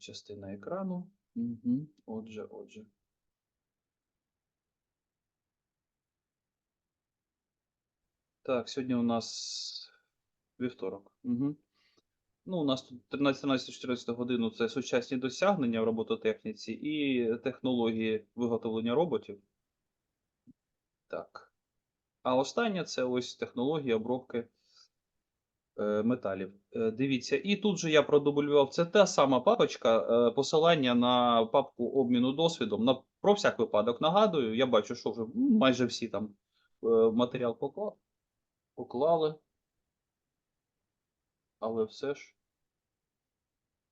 частина екрану. Угу. Отже, отже. Так, сьогодні у нас вівторок. Угу. Ну, у нас тут 13-14 годину це сучасні досягнення в робототехніці і технології виготовлення роботів. Так. А остання це ось технологія обробки металів. Е, дивіться, і тут же я продублював це та сама папочка, е, посилання на папку обміну досвідом. На, про всяк випадок нагадую, я бачу, що вже майже всі там е, матеріал поклали. Але все ж.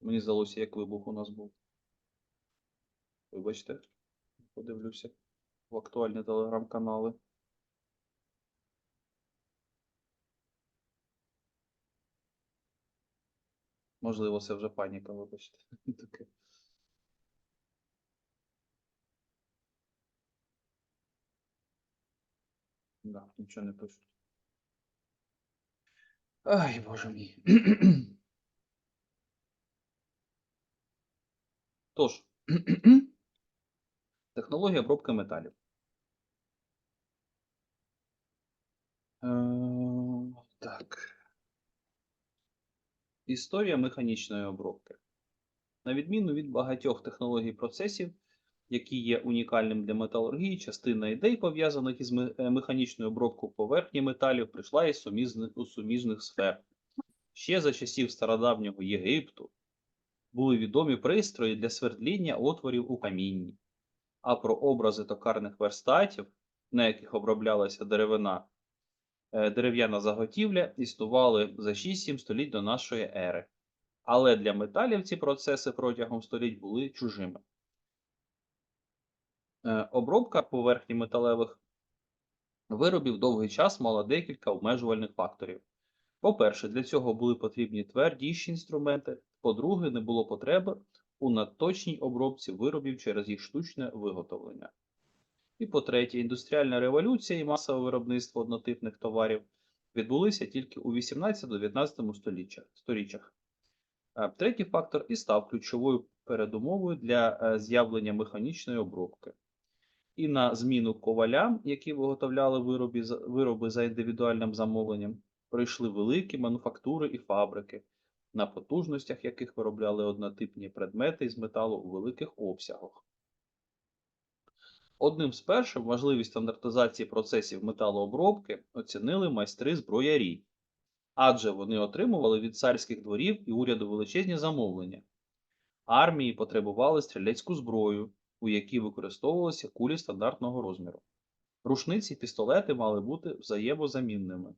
Мені здалося, як вибух у нас був. Вибачте, подивлюся в актуальні телеграм-канали. Можливо, це вже паніка, вибачте. Таке. Да, нічого не пишуть. Ай, боже мій. Тож, технологія обробки металів. Е, Так. Історія механічної обробки. На відміну від багатьох технологій процесів, які є унікальним для металургії, частина ідей, пов'язаних із е, механічною обробкою поверхні металів, прийшла із сумізни- у суміжних сфер. Ще за часів стародавнього Єгипту були відомі пристрої для свердління отворів у камінні, а про образи токарних верстатів, на яких оброблялася деревина, дерев'яна заготівля, існували за 6-7 століть до нашої ери. Але для металів ці процеси протягом століть були чужими. Е, Обробка поверхні металевих виробів довгий час мала декілька обмежувальних факторів. По-перше, для цього були потрібні твердіші інструменти. По-друге, не було потреби у надточній обробці виробів через їх штучне виготовлення. І по-третє, індустріальна революція і масове виробництво однотипних товарів відбулися тільки у 18-19 століття- сторіччях. Е, Третій фактор і став ключовою передумовою для е, з'явлення механічної обробки. І на зміну ковалям, які виготовляли вироби, вироби за індивідуальним замовленням, прийшли великі мануфактури і фабрики, на потужностях яких виробляли однотипні предмети із металу у великих обсягах. Одним з перших важливість стандартизації процесів металообробки оцінили майстри зброярі, адже вони отримували від царських дворів і уряду величезні замовлення. Армії потребували стрілецьку зброю, у якій використовувалися кулі стандартного розміру. Рушниці і пістолети мали бути взаємозамінними.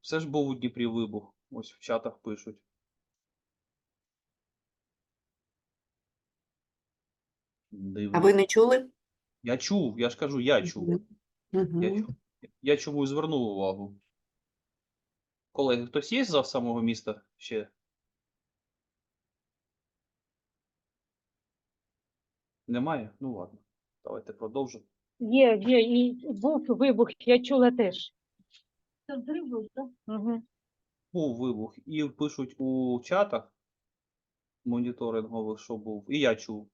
Все ж був у Дніпрі вибух. Ось в чатах пишуть. Дивно. А ви не чули? Я чув, я ж кажу, я чув. Мгм. Я, чув. я чому і звернув увагу. Колеги, хтось є за самого міста ще? Немає? Ну ладно. Давайте продовжимо. Є, є, і був вибух, я чула теж. Це взрив був, так? Угу. Був вибух. І пишуть у чатах моніторингових, що був. І я чув.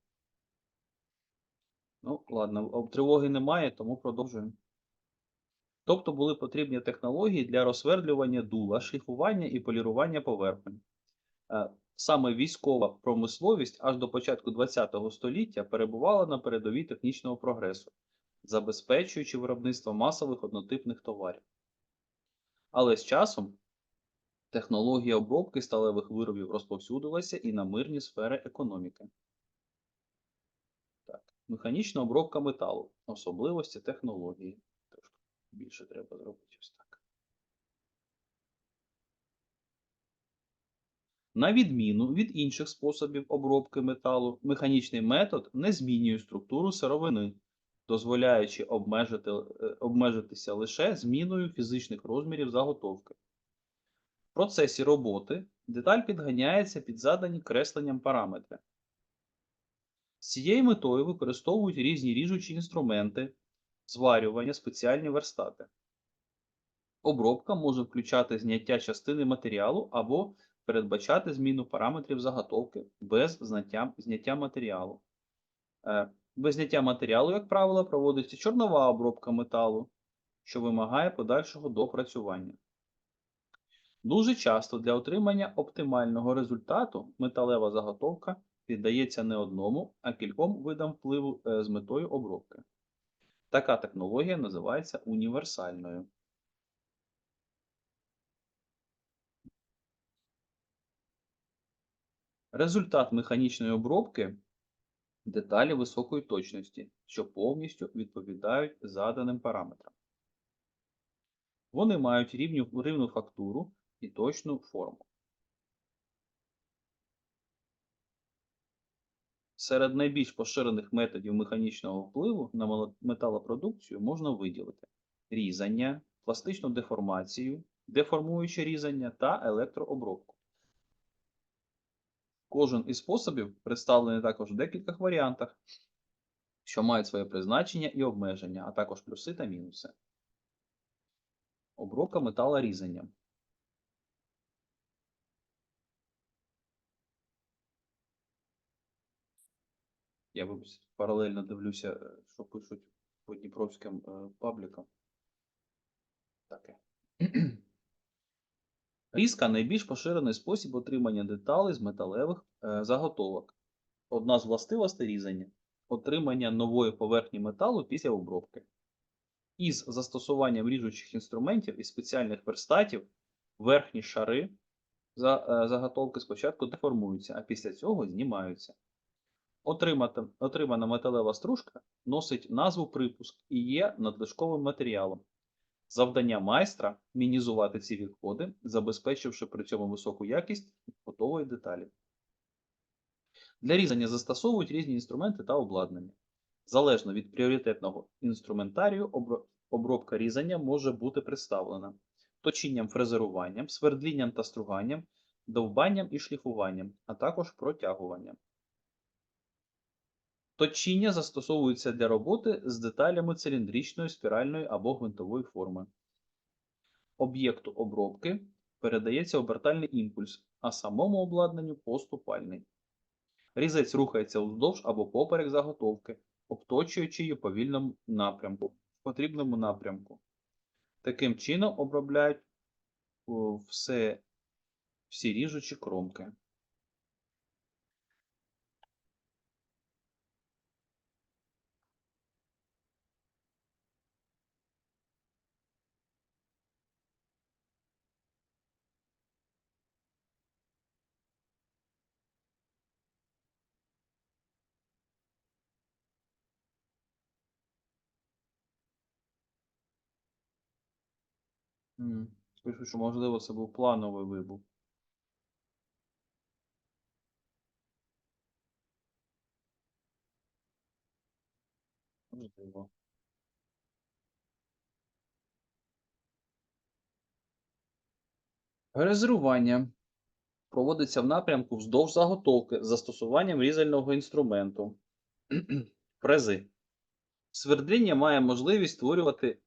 Ну, ладно, тривоги немає, тому продовжуємо. Тобто були потрібні технології для розсвердлювання дула, шліфування і полірування поверхонь. Е, Саме військова промисловість аж до початку ХХ століття перебувала на передовій технічного прогресу, забезпечуючи виробництво масових однотипних товарів. Але з часом технологія обробки сталевих виробів розповсюдилася і на мирні сфери економіки. Механічна обробка металу. Особливості технології. Трошки більше треба зробити ось так. На відміну від інших способів обробки металу, механічний метод не змінює структуру сировини, дозволяючи обмежити, е, обмежитися лише зміною фізичних розмірів заготовки. В процесі роботи деталь підганяється під задані кресленням параметри. З цією метою використовують різні ріжучі інструменти, зварювання, спеціальні верстати. Обробка може включати зняття частини матеріалу або передбачати зміну параметрів заготовки без зняття, зняття матеріалу. Е, Без зняття матеріалу, як правило, проводиться чорнова обробка металу, що вимагає подальшого допрацювання. Дуже часто для отримання оптимального результату металева заготовка піддається не одному, а кільком видам впливу е, з метою обробки. Така технологія називається універсальною. Результат механічної обробки деталі високої точності, що повністю відповідають заданим параметрам. Вони мають рівню, рівну фактуру і точну форму. Серед найбільш поширених методів механічного впливу на металопродукцію можна виділити різання, пластичну деформацію, деформуюче різання та електрообробку. Кожен із способів представлений також в декількох варіантах, що мають своє призначення і обмеження, а також плюси та мінуси. Обробка метала різанням. Я вибачте, паралельно дивлюся, що пишуть по дніпровським е, паблікам. Таке. Різка найбільш поширений спосіб отримання деталей з металевих е, заготовок. Одна з властивостей різання отримання нової поверхні металу після обробки. Із застосуванням ріжучих інструментів і спеціальних верстатів верхні шари е, заготовки спочатку деформуються, а після цього знімаються. Отримана металева стружка носить назву припуск і є надлишковим матеріалом. Завдання майстра мінізувати ці відходи, забезпечивши при цьому високу якість готової деталі. Для різання застосовують різні інструменти та обладнання. Залежно від пріоритетного інструментарію, обробка різання може бути представлена точінням фрезеруванням, свердлінням та струганням, довбанням і шліфуванням, а також протягуванням. Точіння застосовується для роботи з деталями циліндричної, спіральної або гвинтової форми. Об'єкту обробки передається обертальний імпульс, а самому обладнанню поступальний. Різець рухається уздовж або поперек заготовки, обточуючи її повільному напрямку, в потрібному напрямку. Таким чином обробляють все, всі ріжучі кромки. Пишуть, що можливо це був плановий вибух. Можливо. Фрезерування проводиться в напрямку вздовж заготовки з застосуванням різального інструменту. Фрези. Свердління має можливість створювати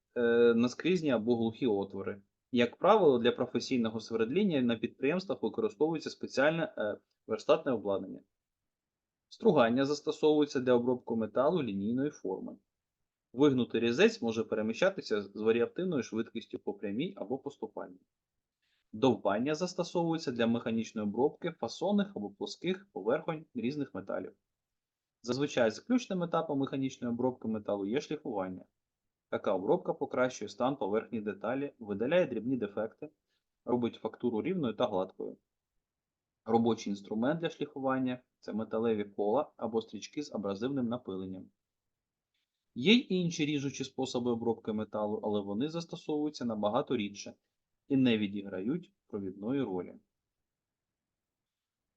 наскрізні або глухі отвори. Як правило, для професійного свердління на підприємствах використовується спеціальне е, верстатне обладнання. Стругання застосовується для обробки металу лінійної форми. Вигнутий різець може переміщатися з варіативною швидкістю по прямій або поступальній. Довбання застосовується для механічної обробки фасонних або плоских поверхонь різних металів. Зазвичай заключним етапом механічної обробки металу є шліфування. Така обробка покращує стан поверхні деталі, видаляє дрібні дефекти, робить фактуру рівною та гладкою. Робочий інструмент для шліфування це металеві кола або стрічки з абразивним напиленням. Є й інші ріжучі способи обробки металу, але вони застосовуються набагато рідше і не відіграють провідної ролі.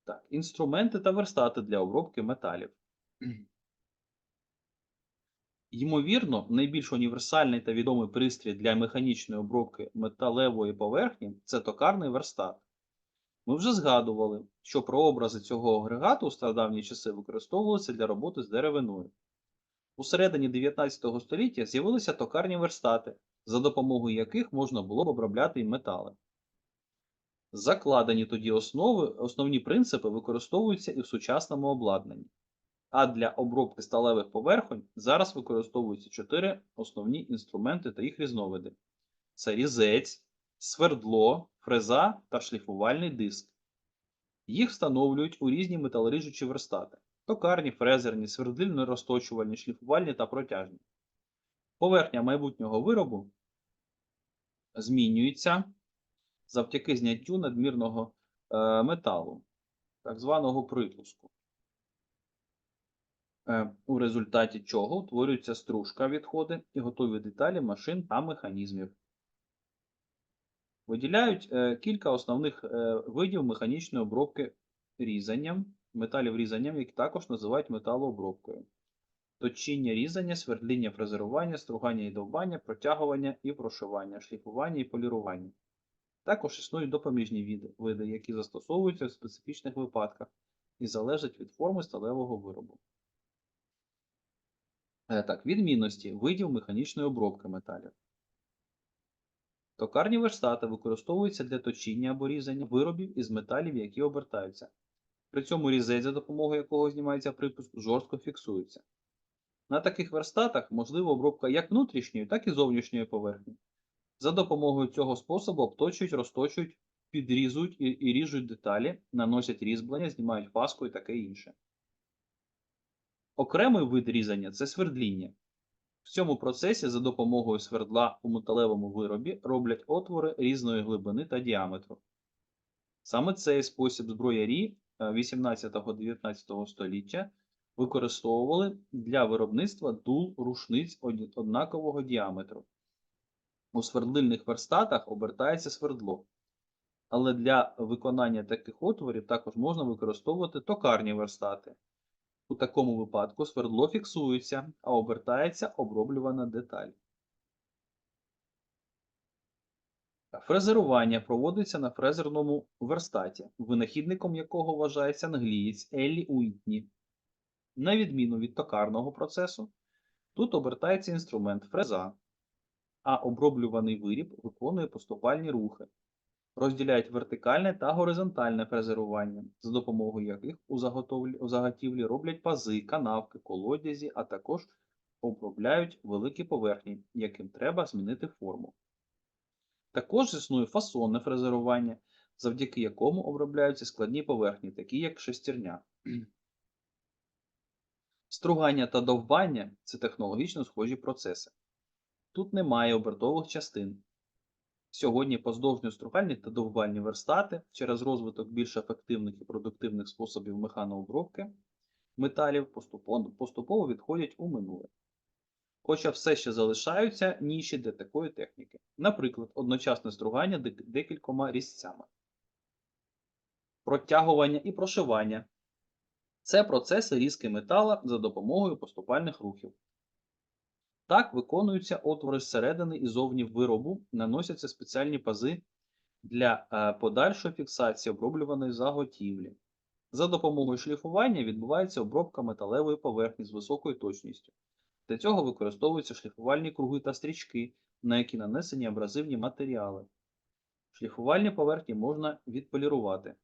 Так, інструменти та верстати для обробки металів. Ймовірно, найбільш універсальний та відомий пристрій для механічної обробки металевої поверхні це токарний верстат. Ми вже згадували, що прообрази цього агрегату у стародавні часи використовувалися для роботи з деревиною. У середині 19 століття з'явилися токарні верстати, за допомогою яких можна було б обробляти і метали. Закладені тоді основи, основні принципи використовуються і в сучасному обладнанні. А для обробки сталевих поверхонь зараз використовуються чотири основні інструменти та їх різновиди: це різець, свердло, фреза та шліфувальний диск. Їх встановлюють у різні металоріжучі верстати: токарні, фрезерні, свердильно-розточувальні, шліфувальні та протяжні. Поверхня майбутнього виробу змінюється завдяки зняттю надмірного е, металу, так званого припуску, е, у результаті чого утворюється стружка відходи і готові деталі машин та механізмів. Виділяють е, кілька основних е, видів механічної обробки різанням, металів різанням, які також називають металообробкою. Точіння різання, свердління, фрезерування, стругання і довбання, протягування і прошивання, шліфування і полірування. Також існують допоміжні види, які застосовуються в специфічних випадках і залежать від форми сталевого виробу. Е, Так, відмінності видів механічної обробки металів. Токарні верстати використовуються для точіння або різання виробів із металів, які обертаються. При цьому різець, за допомогою якого знімається припуск, жорстко фіксується. На таких верстатах можлива обробка як внутрішньої, так і зовнішньої поверхні. За допомогою цього способу обточують, розточують, підрізують і, і ріжуть деталі, наносять різьблення, знімають фаску і таке інше. Окремий вид різання це свердління. В цьому процесі за допомогою свердла у металевому виробі роблять отвори різної глибини та діаметру. Саме цей спосіб зброярі 18-19 століття використовували для виробництва дул рушниць однакового діаметру. У свердлильних верстатах обертається свердло. Але для виконання таких отворів також можна використовувати токарні верстати. У такому випадку свердло фіксується, а обертається оброблювана деталь. Фрезерування проводиться на фрезерному верстаті, винахідником якого вважається англієць Еллі Уітні. На відміну від токарного процесу, тут обертається інструмент фреза, а оброблюваний виріб виконує поступальні рухи. Розділяють вертикальне та горизонтальне фрезерування, за допомогою яких у, заготовлі, у заготівлі роблять пази, канавки, колодязі, а також обробляють великі поверхні, яким треба змінити форму. Також існує фасонне фрезерування, завдяки якому обробляються складні поверхні, такі як шестерня. Стругання та довбання це технологічно схожі процеси. Тут немає обертових частин. Сьогодні поздовжньо-стругальні та довбальні верстати через розвиток більш ефективних і продуктивних способів механообробки металів поступово відходять у минуле. Хоча все ще залишаються ніші для такої техніки. Наприклад, одночасне стругання декількома різцями. Протягування і прошивання це процеси різки метала за допомогою поступальних рухів. Так виконуються отвори зсередини і зовні виробу, наносяться спеціальні пази для е, подальшої фіксації оброблюваної заготівлі. За допомогою шліфування відбувається обробка металевої поверхні з високою точністю. Для цього використовуються шліфувальні круги та стрічки, на які нанесені абразивні матеріали. Шліфувальні поверхні можна відполірувати.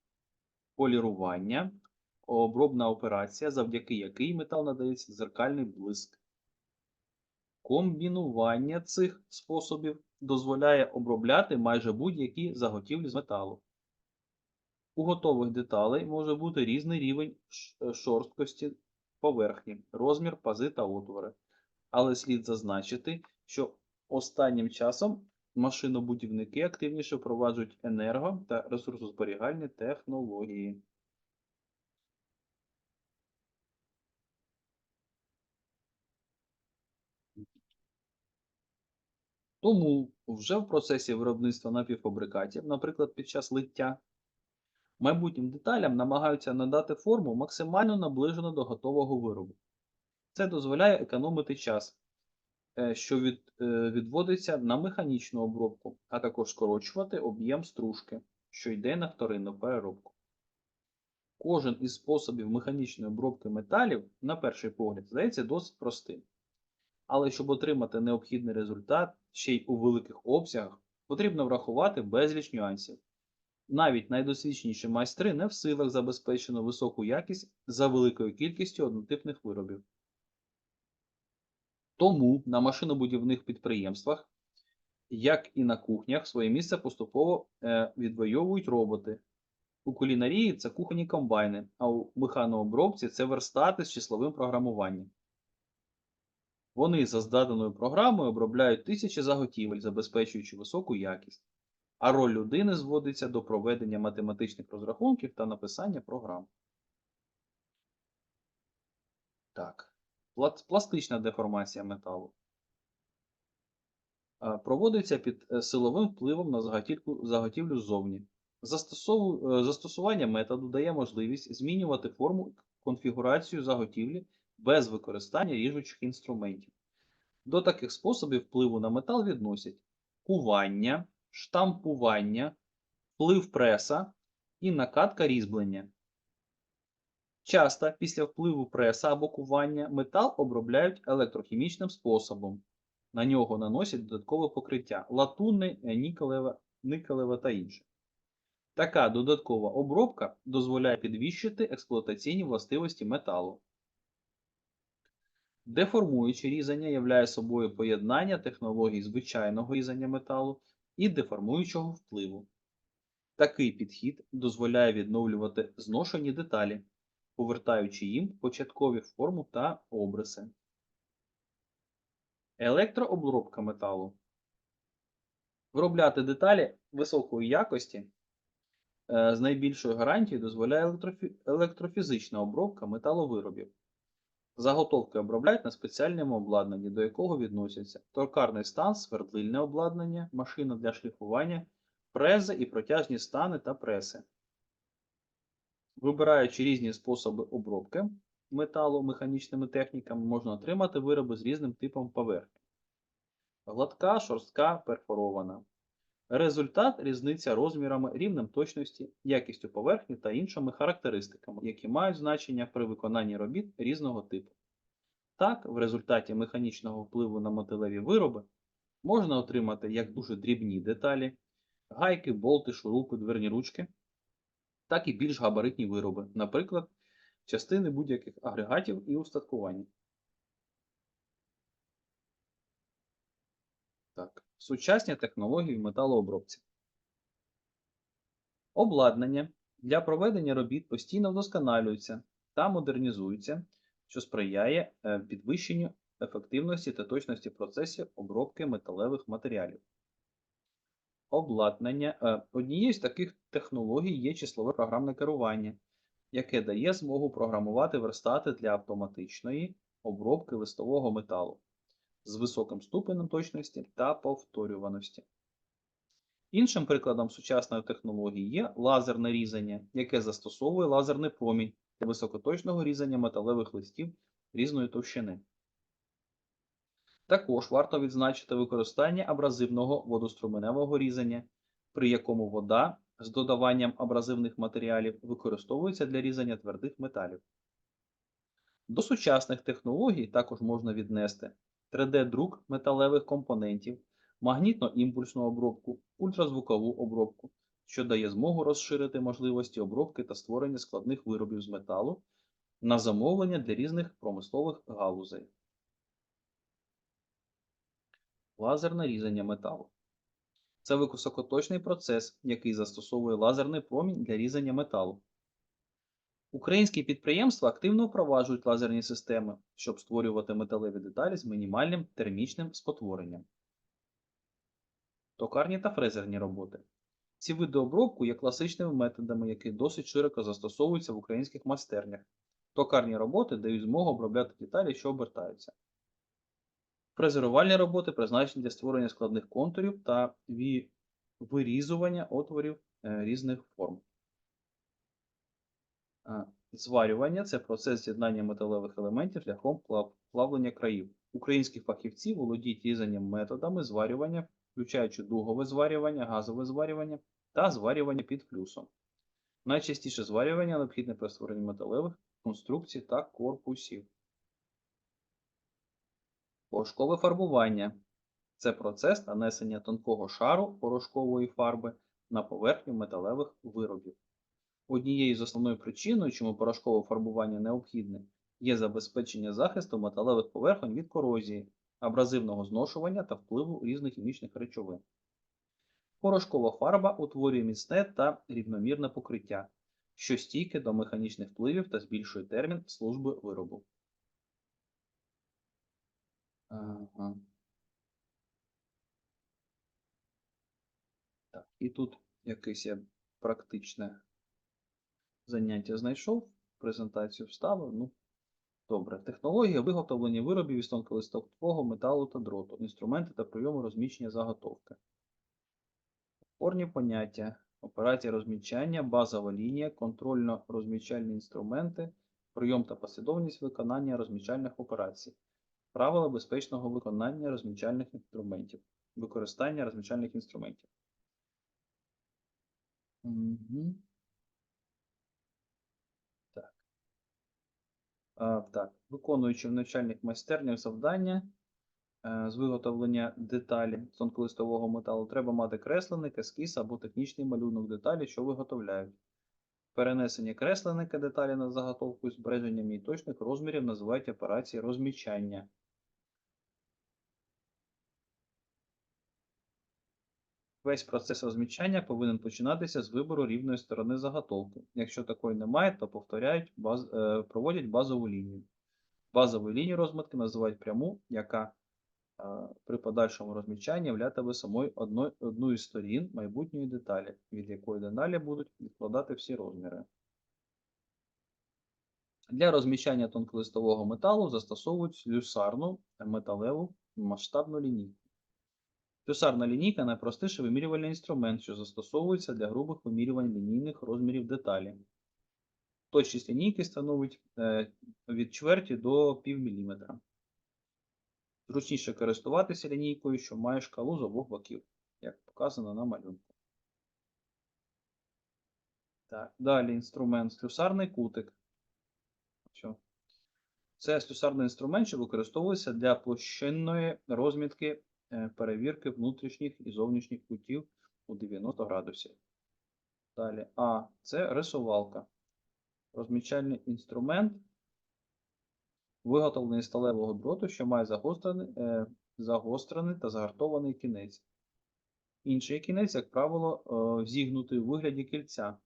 Полірування обробна операція, завдяки якій метал надається дзеркальний блиск. Комбінування цих способів дозволяє обробляти майже будь-які заготівлі з металу. У готових деталей може бути різний рівень е, шорсткості поверхні, розмір, пази та отвори. Але слід зазначити, що останнім часом машинобудівники активніше впроваджують енерго та ресурсозберігальні технології. Тому вже в процесі виробництва напівфабрикатів, наприклад, під час лиття, майбутнім деталям намагаються надати форму максимально наближену до готового виробу. Це дозволяє економити час, е, що від, е, відводиться на механічну обробку, а також скорочувати об'єм стружки, що йде на вторинну переробку. Кожен із способів механічної обробки металів, на перший погляд, здається досить простим. Але щоб отримати необхідний результат ще й у великих обсягах, потрібно врахувати безліч нюансів. Навіть найдосвідченіші майстри не в силах забезпечити високу якість за великою кількістю однотипних виробів. Тому на машинобудівних підприємствах, як і на кухнях, своє місце поступово е, відвоюють роботи. У кулінарії це кухонні комбайни, а у механообробці це верстати з числовим програмуванням. Вони за здаданою програмою обробляють тисячі заготівель, забезпечуючи високу якість, а роль людини зводиться до проведення математичних розрахунків та написання програм. Так. Пластична деформація металу. Проводиться під е, силовим впливом на заготівлю, ззовні. Е, Застосування методу дає можливість змінювати форму конфігурацію заготівлі без використання ріжучих інструментів. До таких способів впливу на метал відносять кування, штампування, вплив преса і накатка різьблення. Часто після впливу преса або кування метал обробляють електрохімічним способом. На нього наносять додаткове покриття латунне, нікелеве, никелеве та інше. Така додаткова обробка дозволяє підвищити експлуатаційні властивості металу. Деформуюче різання являє собою поєднання технологій звичайного різання металу і деформуючого впливу. Такий підхід дозволяє відновлювати зношені деталі, повертаючи їм початкові форму та обриси. Електрообробка металу. Виробляти деталі високої якості е, з найбільшою гарантією дозволяє електрофі- електрофізична обробка металовиробів. Заготовки обробляють на спеціальному обладнанні, до якого відносяться торкарний стан, свердлильне обладнання, машина для шліфування, фрези і протяжні стани та преси. Вибираючи різні способи обробки металу механічними техніками, можна отримати вироби з різним типом поверхні. Гладка, шорстка, перфорована. Результат різниця розмірами, рівнем точності, якістю поверхні та іншими характеристиками, які мають значення при виконанні робіт різного типу. Так, в результаті механічного впливу на металеві вироби можна отримати як дуже дрібні деталі, гайки, болти, шурупи, дверні ручки, так і більш габаритні вироби, наприклад, частини будь-яких агрегатів і устаткування. Так, сучасні технології в металообробці. Обладнання для проведення робіт постійно вдосконалюється та модернізується, що сприяє е, підвищенню ефективності та точності процесів обробки металевих матеріалів. Обладнання е, однією з таких технологій є числове програмне керування, яке дає змогу програмувати верстати для автоматичної обробки листового металу з високим ступенем точності та повторюваності. Іншим прикладом сучасної технології є лазерне різання, яке застосовує лазерний промінь для високоточного різання металевих листів різної товщини. Також варто відзначити використання абразивного водоструменевого різання, при якому вода з додаванням абразивних матеріалів використовується для різання твердих металів. До сучасних технологій також можна віднести 3D-друк металевих компонентів, магнітно-імпульсну обробку, ультразвукову обробку, що дає змогу розширити можливості обробки та створення складних виробів з металу на замовлення для різних промислових галузей. Лазерне різання металу. Це високоточний процес, який застосовує лазерний промінь для різання металу. Українські підприємства активно впроваджують лазерні системи, щоб створювати металеві деталі з мінімальним термічним спотворенням. Токарні та фрезерні роботи. Ці види обробку є класичними методами, які досить широко застосовуються в українських майстернях. Токарні роботи дають змогу обробляти деталі, що обертаються. Фрезерувальні роботи призначені для створення складних контурів та вирізування отворів е, різних форм. Е, Зварювання це процес з'єднання металевих елементів шляхом плавлення країв. Українські фахівці володіють різанням методами зварювання, включаючи дугове зварювання, газове зварювання та зварювання під флюсом. Найчастіше зварювання необхідне при створенні металевих конструкцій та корпусів. Порошкове фарбування це процес нанесення тонкого шару порошкової фарби на поверхню металевих виробів. Однією з основною причиною, чому порошкове фарбування необхідне, є забезпечення захисту металевих поверхонь від корозії, абразивного зношування та впливу різних хімічних речовин. Порошкова фарба утворює міцне та рівномірне покриття, що стійке до механічних впливів та збільшує термін служби виробу. Ага. Так, і тут якесь практичне заняття знайшов, презентацію вставив. Ну, добре. Технологія виготовлення виробів із тонколистового металу та дроту, інструменти та прийоми розміщення заготовки. Опорні поняття, операція розмічання, базова лінія, контрольно-розмічальні інструменти, прийом та послідовність виконання розмічальних операцій, правила безпечного виконання розмічальних інструментів, використання розмічальних інструментів. Мгм. Так. А, так. Виконуючи в навчальних майстернях завдання е, з виготовлення деталі тонколистового металу, треба мати кресленик, ескіз або технічний малюнок деталі, що виготовляють. Перенесення кресленика деталі на заготовку і збереження її точних розмірів називають операції розмічання. Весь процес розмічання повинен починатися з вибору рівної сторони заготовки. Якщо такої немає, то повторяють баз, е, проводять базову лінію. Базовою лінією розмітки називають пряму, яка е, при подальшому розмічанні являтиме самою одною, одну із сторін майбутньої деталі, від якої деталі будуть відкладати всі розміри. Для розміщання тонколистового металу застосовують слюсарну металеву масштабну лінійку. Слюсарна лінійка найпростіший вимірювальний інструмент, що застосовується для грубих вимірювань лінійних розмірів деталі. Точність лінійки становить е, від чверті до півміліметра. Зручніше користуватися лінійкою, що має шкалу з обох боків, як показано на малюнку. Так, далі інструмент слюсарний кутик. Це слюсарний інструмент, що використовується для площинної розмітки перевірки внутрішніх і зовнішніх кутів у 90 градусів. Далі А. Це рисувалка. Розмічальний інструмент, виготовлений з сталевого дроту, що має загострений, е, загострений та загартований кінець. Інший кінець, як правило, е, зігнутий у вигляді кільця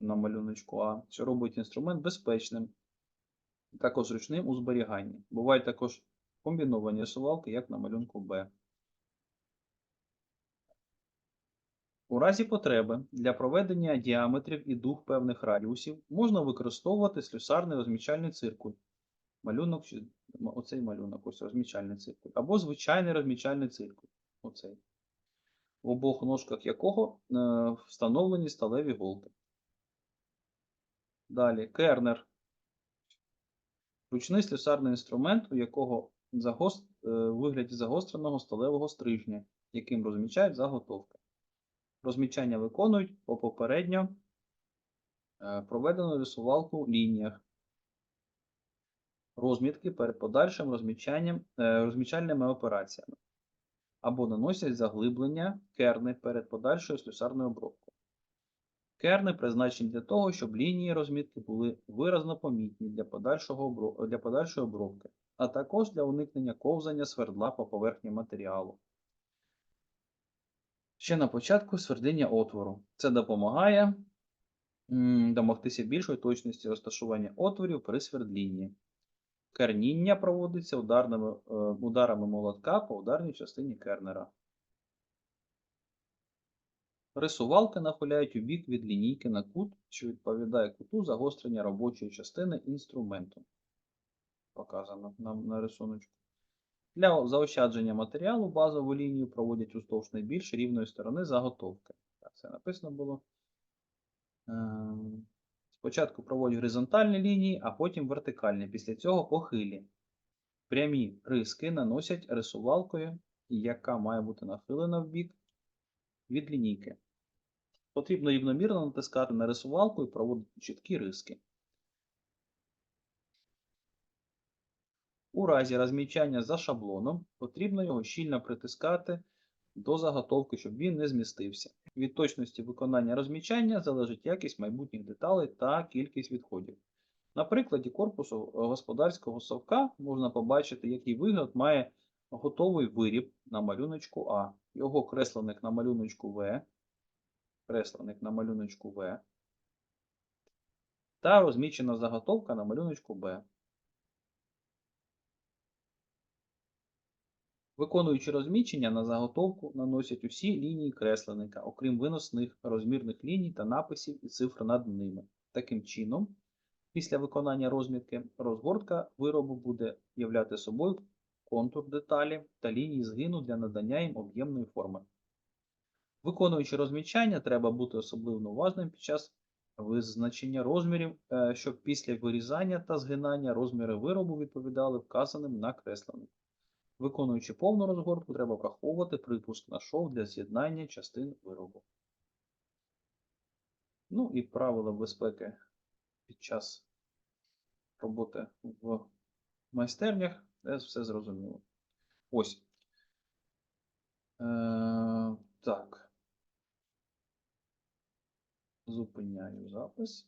на малюночку А, що робить інструмент безпечним, також зручним у зберіганні. Бувають також комбіновані рисувалки, як на малюнку Б. У разі потреби для проведення діаметрів і дуг певних радіусів можна використовувати слюсарний розмічальний циркуль. Малюнок, оцей малюнок, ось розмічальний циркуль, або звичайний розмічальний циркуль. Оцей. В обох ножках якого е, встановлені сталеві голки. Далі кернер. Ручний слюсарний інструмент, у якого загост... е, вигляді загостреного сталевого стрижня, яким розмічають заготовки. Розмічання виконують по попередньо е, проведену рисувалку лініях. Розмітки перед подальшим розмічанням, е, розмічальними операціями. Або наносять заглиблення керни перед подальшою слюсарною обробкою. Керни призначені для того, щоб лінії розмітки були виразно помітні для, подальшого для подальшої обробки, а також для уникнення ковзання свердла по поверхні матеріалу. Ще на початку свердління отвору. Це допомагає домогтися більшої точності розташування отворів при свердлінні. Керніння проводиться ударними, е, ударами молотка по ударній частині кернера. Рисувалки нахиляють у бік від лінійки на кут, що відповідає куту загострення робочої частини інструменту. Показано на, на рисуночку. Для заощадження матеріалу базову лінію проводять уздовж найбільш рівної сторони заготовки. Так, це написано було. Ем, Спочатку проводять горизонтальні лінії, а потім вертикальні. Після цього похилі. Прямі риски наносять рисувалкою, яка має бути нахилена в бік від лінійки. Потрібно рівномірно натискати на рисувалку і проводити чіткі риски. У разі розмічання за шаблоном потрібно його щільно притискати до заготовки, щоб він не змістився. Від точності виконання розмічання залежить якість майбутніх деталей та кількість відходів. На прикладі корпусу господарського совка можна побачити, який вигляд має готовий виріб на малюночку А. Його кресленик на малюночку В, кресленик на малюночку В та розмічена заготовка на малюночку Б. Виконуючи розмічення на заготовку наносять усі лінії кресленника, окрім виносних розмірних ліній та написів і цифр над ними. Таким чином, після виконання розмітки, розгортка виробу буде являти собою контур деталі та лінії згину для надання їм об'ємної форми. Виконуючи розмічання, треба бути особливо уважним під час визначення розмірів, е, щоб після вирізання та згинання розміри виробу відповідали вказаним на кресленнику. Виконуючи повну розгортку, треба враховувати припуск на шов для з'єднання частин виробу. Ну і правила безпеки під час роботи в майстернях. Це все зрозуміло. Ось. Е, так. Зупиняю запис.